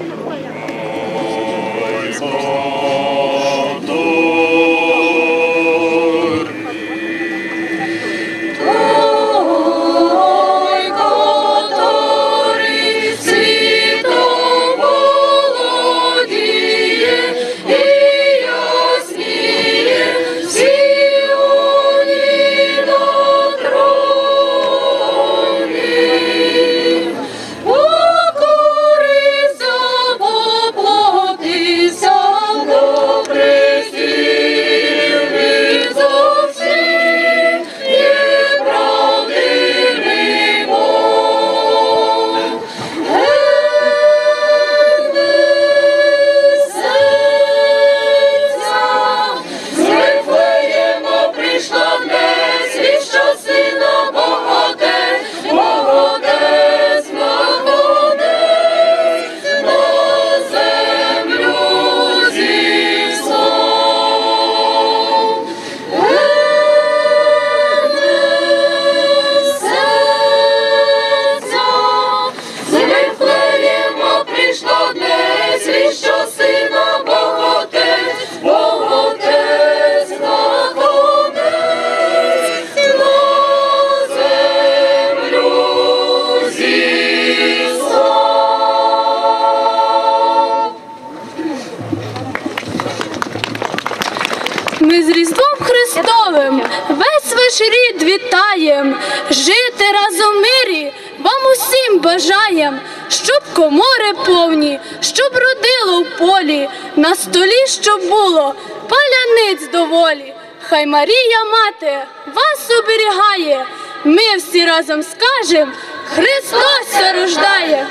真的过了呀 Ми з Різдвом Христовим весь ваш рід вітаєм, жити разом в мирі вам усім бажаєм, щоб комори повні, щоб родило в полі, на столі щоб було, паляниць доволі. Хай Марія мати вас оберігає. Ми всі разом скажем Христос рождає.